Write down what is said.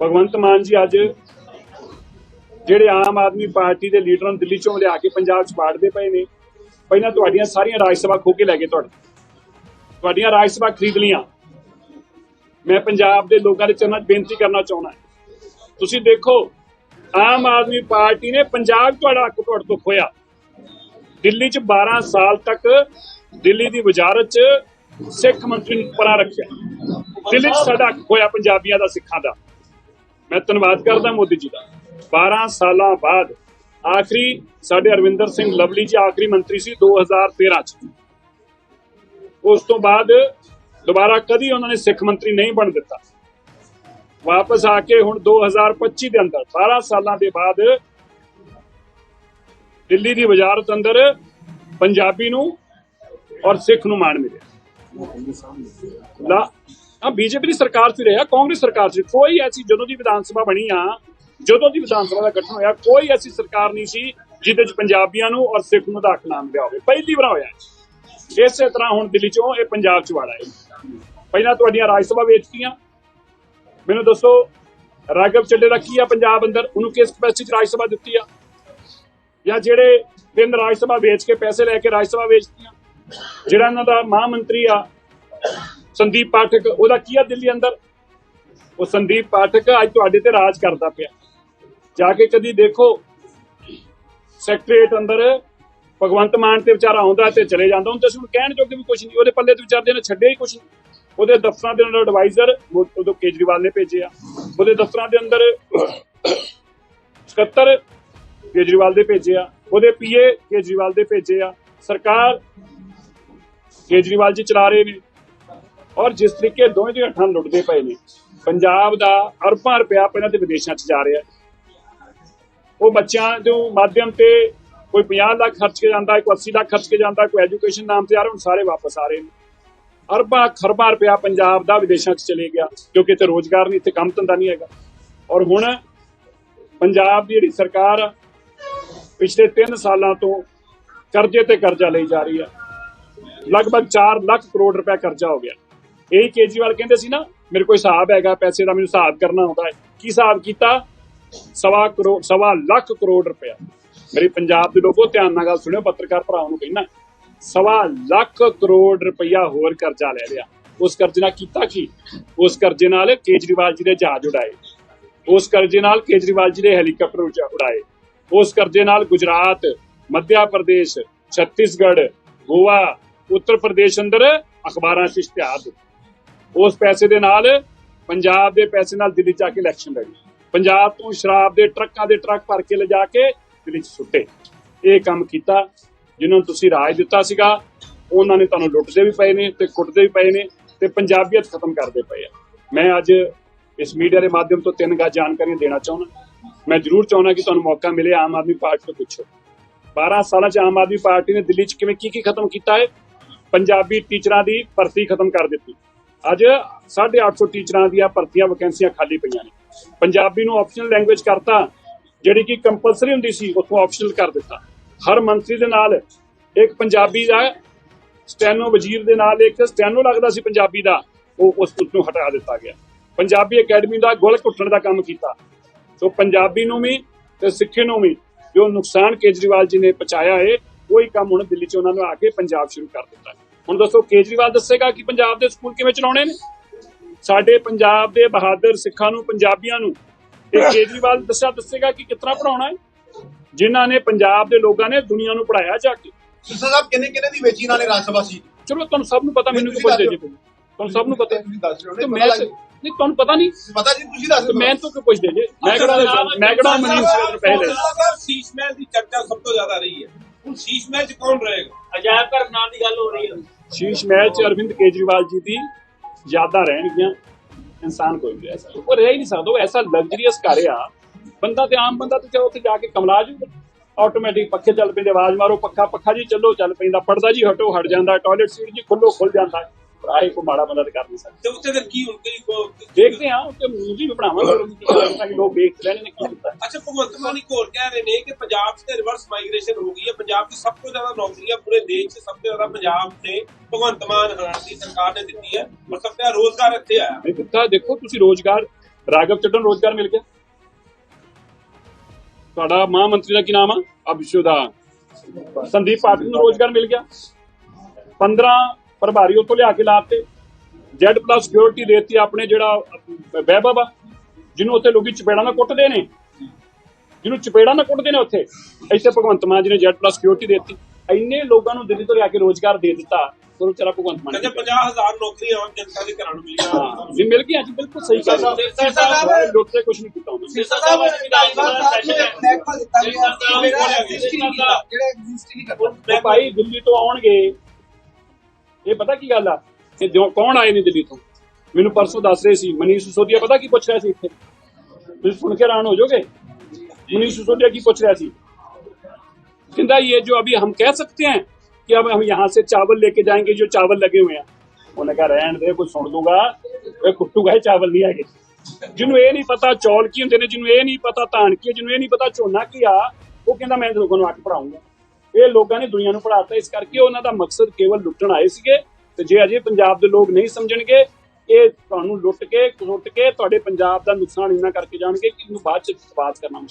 ਭਗਵੰਤ ਮਾਨ ਜੀ ਅੱਜ ਜਿਹੜੇ ਆਮ ਆਦਮੀ ਪਾਰਟੀ ਦੇ ਲੀਡਰਾਂ ਨੂੰ ਦਿੱਲੀ ਚੋਂ ਲਿਆ ਕੇ ਪੰਜਾਬ 'ਚ ਬਾੜਦੇ ਪਏ ਨੇ, ਪਹਿਲਾਂ ਤੁਹਾਡੀਆਂ ਸਾਰੀਆਂ ਰਾਜ ਸਭਾ ਖੋ ਕੇ ਲੈ ਗਏ ਤੁਹਾਡੇ। ਤੁਹਾਡੀਆਂ ਰਾਜ ਸਭਾ ਖਰੀਦ ਲੀਆਂ ਮੈਂ ਪੰਜਾਬ ਦੇ ਲੋਕਾਂ ਦੇ ਚਰਨਾਂ 'ਚ ਬੇਨਤੀ ਕਰਨਾ ਚਾਹੁੰਦਾ ਤੁਸੀਂ ਦੇਖੋ, ਆਮ ਆਦਮੀ ਪਾਰਟੀ ਨੇ ਪੰਜਾਬ ਤੁਹਾਡਾ ਹੱਕ ਤੁਹਾਡੇ ਤੋਂ ਖੋਇਆ ਦਿੱਲੀ 'ਚ 12 ਸਾਲ ਤੱਕ ਦਿੱਲੀ ਦੀ ਵਜ਼ਾਰਤ 'ਚ ਸਿੱਖ ਮੰਤਰੀ ਨੂੰ ਪਰਾਂ ਰੱਖਿਆ। ਦਿੱਲੀ 'ਚ ਸਾਡਾ ਹੱਕ ਖੋਇਆ ਪੰਜਾਬੀਆਂ ਦਾ, ਸਿੱਖਾਂ ਦਾ। ਮੈਂ ਧੰਨਵਾਦ ਕਰਦਾ ਮੋਦੀ ਜੀ ਦਾ। 12 ਸਾਲਾਂ ਬਾਅਦ ਆਖਰੀ ਸਾਡੇ ਅਰਵਿੰਦਰ ਸਿੰਘ ਲਵਲੀ ਜੀ ਆਖਰੀ ਮੰਤਰੀ ਸੀ 2013 ਚ। ਉਸ ਤੋਂ ਬਾਅਦ ਦੁਬਾਰਾ ਕਦੀ ਉਹਨਾਂ ਨੇ ਸਿੱਖ ਮੰਤਰੀ ਨਹੀਂ ਬਣ ਦਿੱਤਾ। ਵਾਪਸ ਆ ਕੇ ਹੁਣ 2025 ਦੇ ਅੰਦਰ 12 ਸਾਲਾਂ ਦੇ ਬਾਅਦ ਦਿੱਲੀ ਦੀ ਵਜ਼ਾਰਤ ਅੰਦਰ ਪੰਜਾਬੀ ਨੂੰ ਔਰ ਸਿੱਖ ਨੂੰ ਮਾਣ ਮਿਲਿਆ। ਲਾ ਹਾਂ ਬੀਜੇਪੀ ਦੀ ਸਰਕਾਰ ਚ ਰਿਹਾ, ਕਾਂਗਰਸ ਸਰਕਾਰ ਚ ਕੋਈ ਐਸੀ ਜਦੋਂ ਦੀ ਵਿਧਾਨ ਸਭਾ ਬਣੀ ਆ, ਜਦੋਂ ਦੀ ਵਿਧਾਨ ਸਭਾ ਦਾ ਗਠਨ ਹੋਇਆ, ਕੋਈ ਐਸੀ ਸਰਕਾਰ ਨਹੀਂ ਸੀ ਜਿਹਦੇ ਚ ਪੰਜਾਬੀਆਂ ਨੂੰ ਔਰ ਸਿੱਖ ਨੂੰ ਦਾ ਹੱਕ ਨਾ ਮਿਲਿਆ ਹੋਵੇ। ਪਹਿਲੀ ਵਾਰ ਹੋਇਆ ਇਸੇ ਤਰ੍ਹਾਂ ਹੁਣ ਦਿੱਲੀ ਚੋਂ ਇਹ ਪੰਜਾਬ ਚ ਵਾਲਾ ਹੈ ਪਹਿਲਾਂ ਤੁਹਾਡੀਆਂ ਰਾਜ ਸਭਾ ਵੇਚਤੀਆਂ ਮੈਨੂੰ ਦੱਸੋ ਰਾਘਵ ਚੱਡੇ ਦਾ ਕੀ ਆ ਪੰਜਾਬ ਅੰਦਰ? ਉਹਨੂੰ ਕਿਸ ਕਪੈਸਿਟੀ ਚ ਰਾਜ ਸਭਾ ਦਿੱਤੀ ਆ? ਜਾਂ ਜਿਹੜੇ ਤਿੰਨ ਰਾਜ ਸਭਾ ਵੇਚ ਕੇ ਪੈਸੇ ਲੈ ਕੇ ਰਾਜ ਸਭਾ ਵੇਚਤੀਆਂ? ਜਿਹੜਾ ਇਹਨਾਂ ਦਾ ਮਹਾ ਮੰਤਰੀ ਆ ਸੰਦੀਪ ਪਾਠਕ, ਉਹਦਾ ਕੀ ਆ ਦਿੱਲੀ ਅੰਦਰ? ਉਹ ਸੰਦੀਪ ਪਾਠਕ ਅੱਜ ਤੁਹਾਡੇ ਤੇ ਰਾਜ ਕਰਦਾ ਪਿਆ। ਜਾ ਕੇ ਕਦੀ ਦੇਖੋ ਸੈਕਟਰੀਏਟ ਅੰਦਰ ਭਗਵੰਤ ਮਾਨ ਤੇ ਵਿਚਾਰਾ ਆਉਂਦਾ ਤੇ ਚਲੇ ਜਾਂਦਾ। ਹੁਣ ਤੇ ਹੁਣ ਕਹਿਣ ਜੋਗੇ ਵੀ ਕੁਝ ਨਹੀਂ, ਉਹਦੇ ਪੱਲੇ ਤੇ ਵਿਚਾਰਦੇ ਨੇ ਛੱਡਿਆ ਹੀ ਕੁਝ ਨਹੀਂ। ਉਹਦੇ ਦਫ਼ਤਰਾਂ ਦੇ ਅੰਦਰ ਐਡਵਾਈਜ਼ਰ ਉਦੋਂ ਕੇਜਰੀਵਾਲ ਨੇ ਭੇਜੇ ਆ ਉਹਦੇ ਦਫ਼ਤਰਾਂ ਦੇ ਅੰਦਰ ਸਕੱਤਰ ਕੇਜਰੀਵਾਲ ਦੇ ਭੇਜੇ ਆ ਉਹਦੇ ਪੀਏ ਕੇਜਰੀਵਾਲ ਦੇ ਭੇਜੇ ਆ। ਸਰਕਾਰ ਕੇਜਰੀਵਾਲ ਜੀ ਚਲਾ ਰਹੇ ਨੇ। ਔਰ ਜਿਸ ਤਰੀਕੇ ਦੋਵੇਂ ਦੀਆਂ ਹੱਥਾਂ ਲੁੱਟਦੇ ਪਏ ਨੇ, ਪੰਜਾਬ ਦਾ ਅਰਬਾਂ ਰੁਪਇਆ ਪਹਿਲਾਂ ਤੇ ਵਿਦੇਸ਼ਾਂ 'ਚ ਜਾ ਰਿਹਾ ਉਹ ਬੱਚਿਆਂ ਦੇ ਮਾਧਿਅਮ ਤੇ ਕੋਈ 50 ਲੱਖ ਖਰਚ ਕੇ ਜਾਂਦਾ ਕੋਈ 80 ਲੱਖ ਖਰਚ ਕੇ ਜਾਂਦਾ ਕੋਈ ਐਜੂਕੇਸ਼ਨ ਨਾਮ ਤੇ ਆ ਰਹੇ, ਹੁਣ ਸਾਰੇ ਵਾਪਸ ਆ ਰਹੇ ਨੇ। ਅਰਬਾਂ, ਖਰਬਾਂ ਰੁਪਇਆ ਪੰਜਾਬ ਦਾ ਵਿਦੇਸ਼ਾਂ 'ਚ ਚਲੇ ਗਿਆ ਕਿਉਂਕਿ ਇੱਥੇ ਰੋਜ਼ਗਾਰ ਨਹੀਂ, ਇੱਥੇ ਕੰਮ ਧੰਦਾ ਨਹੀਂ ਹੈਗਾ। ਔਰ ਹੁਣ ਪੰਜਾਬ ਦੀ ਜਿਹੜੀ ਸਰਕਾਰ ਪਿਛਲੇ 3 ਸਾਲਾਂ ਤੋਂ ਕਰਜ਼ੇ ਤੇ ਕਰਜ਼ਾ ਲਈ ਜਾ ਰਹੀ ਹੈ। ਲਗਭਗ 4 ਲੱਖ ਕਰੋੜ ਰੁਪਏ ਕਰਜ਼ਾ ਹੋ ਗਿਆ। ਇਹ ਕੇਜਰੀਵਾਲ ਕਹਿੰਦੇ ਸੀ ਨਾ, ਮੇਰੇ ਕੋਲ ਹਿਸਾਬ ਹੈਗਾ, ਪੈਸੇ ਦਾ ਮੈਨੂੰ ਹਿਸਾਬ ਕਰਨਾ ਆਉਂਦਾ ਹੈ। ਕੀ ਹਿਸਾਬ ਕੀਤਾ? ਸਵਾ ਕਰੋੜ ਸਵਾ ਲੱਖ ਕਰੋੜ ਰੁਪਇਆ। ਮੇਰੇ ਪੰਜਾਬ ਦੇ ਲੋਕੋ, ਧਿਆਨ ਨਾਲ ਗੱਲ ਸੁਣਿਓ, ਪੱਤਰਕਾਰ ਭਰਾਵਾਂ ਨੂੰ ਕਹਿਣਾ ਸਵਾ ਲੱਖ ਕਰੋੜ ਰੁਪਇਆ ਹੋਰ ਕਰਜ਼ਾ ਲੈ ਲਿਆ। ਉਸ ਕਰਜ਼ੇ ਨਾਲ ਕੀਤਾ ਕੀ? ਉਸ ਕਰਜ਼ੇ ਨਾਲ ਕੇਜਰੀਵਾਲ ਜੀ ਦੇ ਜਹਾਜ਼ ਉਡਾਏ। ਉਸ ਕਰਜ਼ੇ ਨਾਲ ਕੇਜਰੀਵਾਲ ਜੀ ਦੇ ਹੈਲੀਕਾਪਟਰ ਉਡਾਏ। ਉਸ ਕਰਜ਼ੇ ਨਾਲ ਗੁਜਰਾਤ, ਮੱਧ ਪ੍ਰਦੇਸ਼, ਛੱਤੀਸਗੜ੍ਹ, ਗੋਆ, ਉੱਤਰ ਪ੍ਰਦੇਸ਼ ਅੰਦਰ ਅਖਬਾਰਾਂ 'ਚ ਇਸ਼ਤਿਹਾਰ ਦਿੱਤੇ। ਉਸ ਪੈਸੇ ਦੇ ਨਾਲ ਪੰਜਾਬ ਦੇ ਪੈਸੇ ਨਾਲ ਦਿੱਲੀ ਜਾ ਕੇ ਇਲੈਕਸ਼ਨ ਲੜੀ। ਪੰਜਾਬ ਤੋਂ ਸ਼ਰਾਬ ਦੇ ਟਰੱਕਾਂ ਦੇ ਟਰੱਕ ਭਰ ਕੇ ਲਿਜਾ ਕੇ ਦਿੱਲੀ 'ਚ ਸੁੱਟੇ। ਇਹ ਕੰਮ ਕੀਤਾ, ਜਿਨ੍ਹਾਂ ਨੂੰ ਤੁਸੀਂ ਰਾਜ ਦਿੱਤਾ ਸੀਗਾ, ਉਹਨਾਂ ਨੇ ਤੁਹਾਨੂੰ ਲੁੱਟਦੇ ਵੀ ਪਏ ਨੇ ਤੇ ਕੁੱਟਦੇ ਵੀ ਪਏ ਨੇ ਤੇ ਪੰਜਾਬੀਅਤ ਖਤਮ ਕਰਦੇ ਪਏ ਆ। ਮੈਂ ਅੱਜ ਇਸ ਮੀਡੀਆ ਦੇ ਮਾਧਿਅਮ ਤੋਂ ਤਿੰਨ ਗਾ ਜਾਣਕਾਰੀਆਂ ਦੇਣਾ ਚਾਹੁੰਦਾ। ਮੈਂ ਜ਼ਰੂਰ ਚਾਹੁੰਦਾ ਕਿ ਤੁਹਾਨੂੰ ਮੌਕਾ ਮਿਲੇ ਆਮ ਆਦਮੀ ਪਾਰਟੀ ਤੋਂ ਪੁੱਛੋ। 12 ਸਾਲਾਂ 'ਚ ਆਮ ਆਦਮੀ ਪਾਰਟੀ ਨੇ ਦਿੱਲੀ 'ਚ ਕਿਵੇਂ ਕੀ ਕੀ ਖਤਮ ਕੀਤਾ ਹੈ? ਪੰਜਾਬੀ ਟੀਚਰਾਂ ਦੀ ਭਰਤੀ ਖਤਮ ਕਰ ਦਿੱਤੀ। ਅੱਜ 850 ਟੀਚਰਾਂ ਦੀਆਂ ਭਰਤੀਆਂ ਵੈਕੈਂਸੀਆਂ ਖਾਲੀ ਪਈਆਂ ਨੇ। ਪੰਜਾਬੀ ਨੂੰ ਆਪਸ਼ਨਲ ਲੈਂਗੁਏਜ ਕਰਤਾ, ਜਿਹੜੀ ਕਿ ਕੰਪਲਸਰੀ ਹੁੰਦੀ ਸੀ, ਉੱਥੋਂ ਆਪਸ਼ਨਲ ਕਰ ਦਿੱਤਾ। ਹਰ ਮੰਤਰੀ ਦੇ ਨਾਲ ਇੱਕ ਪੰਜਾਬੀ ਦਾ, ਸਟੈਨੋ ਵਜ਼ੀਰ ਦੇ ਨਾਲ ਇੱਕ ਸਟੈਨੋ ਲੱਗਦਾ ਸੀ ਪੰਜਾਬੀ ਦਾ, ਉਹ ਉਸ ਨੂੰ ਹਟਾ ਦਿੱਤਾ ਗਿਆ। ਪੰਜਾਬੀ ਅਕੈਡਮੀ ਦਾ ਗੁਲ ਘੁੱਟਣ ਦਾ ਕੰਮ ਕੀਤਾ। ਸੋ ਪੰਜਾਬੀ ਨੂੰ ਵੀ ਤੇ ਸਿੱਖੀ ਨੂੰ ਵੀ ਜੋ ਨੁਕਸਾਨ ਕੇਜਰੀਵਾਲ ਜੀ ਨੇ ਪਹੁੰਚਾਇਆ ਹੈ ਉਹੀ ਕੰਮ ਹੁਣ ਦਿੱਲੀ ਚ ਉਹਨਾਂ ਨੂੰ ਆ ਕੇ ਪੰਜਾਬ ਸ਼ੁਰੂ ਕਰ ਦਿੱਤਾ। ਹੁਣ ਦੱਸੋ ਕੇਜਰੀਵਾਲ ਦੱਸੇਗਾ ਕਿ ਪੰਜਾਬ ਦੇ ਸਕੂਲ ਕਿਵੇਂ ਚਲਾਉਣੇ ਨੇ? ਸਾਡੇ ਪੰਜਾਬ ਦੇ ਬਹਾਦਰ ਸਿੱਖਾਂ ਨੂੰ ਪੰਜਾਬੀਆਂ ਨੂੰ ਇਹ ਕੇਜਰੀਵਾਲ ਦੱਸਿਆ ਦੱਸੇਗਾ ਕਿ ਕਿਤਨਾ ਪੜਾਉਣਾ ਹੈ? ਜਿਨ੍ਹਾਂ ਨੇ ਪੰਜਾਬ ਦੇ ਲੋਕਾਂ ਨੇ ਦੁਨੀਆ ਨੂੰ ਪੜਾਇਆ ਜਾ ਕੇ। ਸਿੱਧਾ ਸਾਹਿਬ ਕਿੰਨੇ ਕਿੰਨੇ ਦੀ ਵੇਚੀ ਇਹਨਾਂ ਨੇ ਰਾਜ ਸਭਾ ਸੀ ਚਲੋ ਤੁਹਾਨੂੰ ਸਭ ਨੂੰ ਪਤਾ ਮੈਨੂੰ ਕੀ ਪੁੱਛਦੇ ਜੀ? ਤੁਹਾਨੂੰ ਸਭ ਨੂੰ ਪਤਾ। ਹੈ। ਤੁਸੀਂ ਦੱਸ ਰਹੇ ਹੋ ਤੇ ਨਾ, ਮੈਂ ਤੇ- ਨਹੀਂ ਤੁਹਾਨੂੰ ਪਤਾ ਨਹੀਂ। ਪਤਾ ਜੀ ਤੁਸੀਂ ਦੱਸ ਤੇ ਦਿਓ। ਮੈਂ ਤੋਂ ਕਿਉਂ ਪੁੱਛਦੇ ਜੀ? ਮੈਂ ਕਿਹੜਾ ਮੈਂ ਕਿਹੜਾ ਮਨੀਸ਼ ਸਵੇਰ ਪਹਿਲੇ? ਸਾਹਿਬ ਸ਼ੀਸ਼ ਮਹਿਲ ਦੀ ਚਰਚਾ ਸਭ ਤੋਂ ਜ਼ਿਆਦਾ ਰਹੀ ਹੈ। ਹੁਣ ਸ਼ੀਸ਼ ਮਹਿਲ ਚ ਕੌਣ ਰਹੇਗਾ? ਅਜਾਇਬ ਘਰ ਬਣਾਉਣ ਦੀ ਗੱਲ ਹੋ ਰਹੀ ਹੈ। ਸ਼ੀਸ਼ ਮਹਿਲ ਚ ਅਰਵਿੰਦ ਕੇਜਰੀਵਾਲ ਜੀ ਦੀ ਯਾਦਾਂ ਰਹਿਣਗੀਆਂ। ਇਨਸਾਨ ਕੋਈ ਨਹੀਂ ਰਹਿ ਸਕਦਾ। ਉਹ ਰਹਿ ਹੀ ਨਹੀਂ ਸਕਦਾ। ਉਹ ਐਸਾ ਲਗਜ਼ਰੀਅਸ ਘਰ ਆ। ਬੰਦਾ ਤੇ ਆਮ ਬੰਦਾ ਤੇ ਚਾਹੇ ਉੱਥੇ ਜਾ ਕੇ ਕਮਲਾ ਜੂਗਾ ਆਟੋਮੈਟਿਕ ਪੱਖੇ ਚੱਲ ਪੈਂਦੇ, ਆਵਾਜ਼ ਮਾਰੋ, ਪੱਖਾ ਪੱਖਾ ਜੀ ਚੱਲੋ, ਚੱਲ ਪੈਂਦਾ। ਪੜਦਾ ਜੀ ਹਟੋ, ਹਟ ਜਾਂਦਾ। ਟਾਇਲਟ ਸੀਟ ਜੀ ਖੁੱਲੋ, ਖੁੱਲ ਜਾਂਦਾ। ਆਏ ਕੋ ਮਾੜਾ ਤੇ ਕਰ ਨਹੀਂ ਸਕਦਾ। ਤੇ ਉੱਥੇ ਫਿਰ ਕੀ ਹੁਣ ਕਈ ਕੋ- ਦੇਖਦੇ ਹਾਂ ਉੱਤੇ ਮੂਵੀ ਵੀ ਬਣਾਵਾਂਗੇ ਤਾਂ ਕਿ ਲੋਕ ਦੇਖ ਲੈਣ ਨੇ ਕੀ ਕੀਤਾ ਅੱਛਾ ਭਗਵੰਤ ਮਾਨ ਇੱਕ ਹੋਰ ਕਹਿ ਰਹੇ ਨੇ ਕਿ ਪੰਜਾਬ 'ਚ ਤੇ ਰਿਵਰਸ ਮਾਈਗ੍ਰੇਸ਼ਨ ਹੋ ਗਈ ਹੈ। ਪੰਜਾਬ 'ਚ ਸਭ ਤੋਂ ਜ਼ਿਆਦਾ ਨੌਕਰੀਆਂ ਪੂਰੇ ਦੇਸ਼ 'ਚ ਸਭ ਤੋਂ ਜ਼ਿਆਦਾ ਪੰਜਾਬ ਨੇ ਭਗਵੰਤ ਮਾਨ ਹਰਿਆਣਾ ਦੀ ਸਰਕਾਰ ਨੇ ਦਿੱਤੀ ਹੈ ਔਰ ਸਭ ਤੋਂ ਰੋਜ਼ਗਾਰ ਇੱਥੇ ਆਇਆ। ਨਹੀਂ ਦਿੱਤਾ ਦੇਖੋ ਤੁਸੀਂ ਰੋਜ਼ਗਾਰ ਰਾਘਵ ਚੱਡਰ ਨੂੰ ਰੋਜ਼ਗਾਰ ਮਿਲ ਗਿਆ। ਤੁਹਾਡਾ ਮਹਾਂ ਮੰਤਰੀ ਦਾ ਕੀ ਨਾਮ ਆ? ਅਭਿਸ਼ੁਦਾ ਸੰਦੀਪ ਪਾਟਿਲ ਨੂੰ ਰੋਜ਼ਗਾਰ ਮਿਲ ਗਿਆ। 15 ਪ੍ਰਭਾਰੀ ਉੱਥੋਂ ਲਿਆ ਕੇ ਲਾਤੇ। ਜੈਡ ਪਲੱਸ ਸਿਕਿਉਰਿਟੀ ਦੇਤੀ ਆਪਣੇ ਜਿਹੜਾ ਵੈਭਵ ਆ ਜਿਹਨੂੰ ਉੱਥੇ ਲੋਕੀ ਚਪੇੜਾਂ ਨਾਲ ਕੁੱਟਦੇ ਨੇ। ਜਿਹਨੂੰ ਚਪੇੜਾਂ ਨਾਲ ਕੁੱਟਦੇ ਨੇ ਉੱਥੇ। ਇੱਥੇ ਭਗਵੰਤ ਮਾਨ ਜੀ ਨੇ ਜੈਡ ਪਲੱਸ ਸਿਕਿਉਰਿਟੀ ਦੇਤੀ। ਇੰਨੇ ਲੋਕਾਂ ਨੂੰ ਦਿੱਲੀ ਤੋਂ ਲਿਆ ਕੇ ਰੋਜ਼ਗਾਰ ਦੇ ਦਿੱਤਾ। ਉਹ ਵਿਚਾਰਾ ਭਗਵੰਤ ਮਾਨ ਕਹਿੰਦੇ ਜੀ 50000 ਨੌਕਰੀਆਂ ਆਮ ਜਨਤਾ ਦੇ ਘਰਾਂ ਨੂੰ ਮਿਲੀਆਂ ਜੀ ਮਿਲ ਗਿਆ ਜੀ ਬਿਲਕੁਲ ਸਹੀ ਰਹੇ ਹੋ। ਲੋਕ ਕੁਝ ਨਹੀਂ ਕੀਤਾ ਉਹਨਾਂ ਨੇ। ਸਿਰਸਾ ਸਾਹਿਬ ਵਿਧਾਨ ਸਭਾ ਸਾਹਿਬ ਨੂੰ ਇੱਕ ਮਹਿਕਮਾ ਦਿੱਤਾ। ਜਿਹੜਾ ਐਗਜ਼ਿਸਟ ਨਹੀਂ ਕਰਦਾ। ਭਾਈ ਦਿੱਲੀ ਤੋਂ ਆਉਣਗੇ। ਇਹ ਪਤਾ ਕੀ ਗੱਲ ਆ ਕਿ ਜੋ ਕੌਣ ਆਏ ਨੇ ਦਿੱਲੀ ਤੋਂ ਮੈਨੂੰ ਪਰਸੋਂ ਦੱਸ ਰਹੇ ਸੀ ਮਨੀਸ਼ ਸਿਸੋਦੀਆ ਪਤਾ ਕੀ ਪੁੱਛ ਰਿਹਾ ਸੀ ਇੱਥੇ ਤੁਸੀਂ ਸੁਣ ਕੇ ਹੈਰਾਨ ਹੋ ਜਾਓਗੇ मनीष सिसोदिया की पूछ रहा थी कहता ये जो अभी हम कह सकते हैं कि अब हम यहाँ से चावल लेके जाएंगे जो चावल लगे हुए हैं उन्होंने कहा रहन दे कुछ सुन दूंगा वे कुट्टूगा ही चावल नहीं आगे ਜਿਹਨੂੰ ਇਹ ਨਹੀਂ ਪਤਾ ਚੌਲ ਕੀ ਹੁੰਦੇ ਨੇ ਜਿਹਨੂੰ ਇਹ ਨਹੀਂ ਪਤਾ ਧਾਨ ਕੀ ਹੈ, ਜਿਹਨੂੰ ਇਹ ਨਹੀਂ ਪਤਾ ਝੋਨਾ ਕੀ ਆ ਉਹ ਕਹਿੰਦਾ ਮੈਂ ਲੋਕਾਂ ਨੂੰ ਆ ਕੇ ਪੜਾਉਂਗਾ ਇਹ ਲੋਕਾਂ ਨੇ ਦੁਨੀਆ ਨੂੰ ਪੜਾਤਾ ਇਸ ਕਰਕੇ ਉਹਨਾਂ ਦਾ ਮਕਸਦ ਕੇਵਲ ਲੁੱਟਣ ਆਏ ਸੀਗੇ ਤੇ ਜੇ ਅਜੇ ਪੰਜਾਬ ਦੇ ਲੋਕ ਨਹੀਂ ਸਮਝਣਗੇ, ਇਹ ਤੁਹਾਨੂੰ ਲੁੱਟ ਕੇ ਲੁੱਟ ਕੇ ਤੁਹਾਡੇ ਪੰਜਾਬ ਦਾ ਨੁਕਸਾਨ ਇੰਨਾ ਕਰਕੇ ਜਾਣਗੇ ਕਿ ਇਹਨੂੰ ਬਾਅਦ ਚ ਬਾਤ ਕਰਨਾ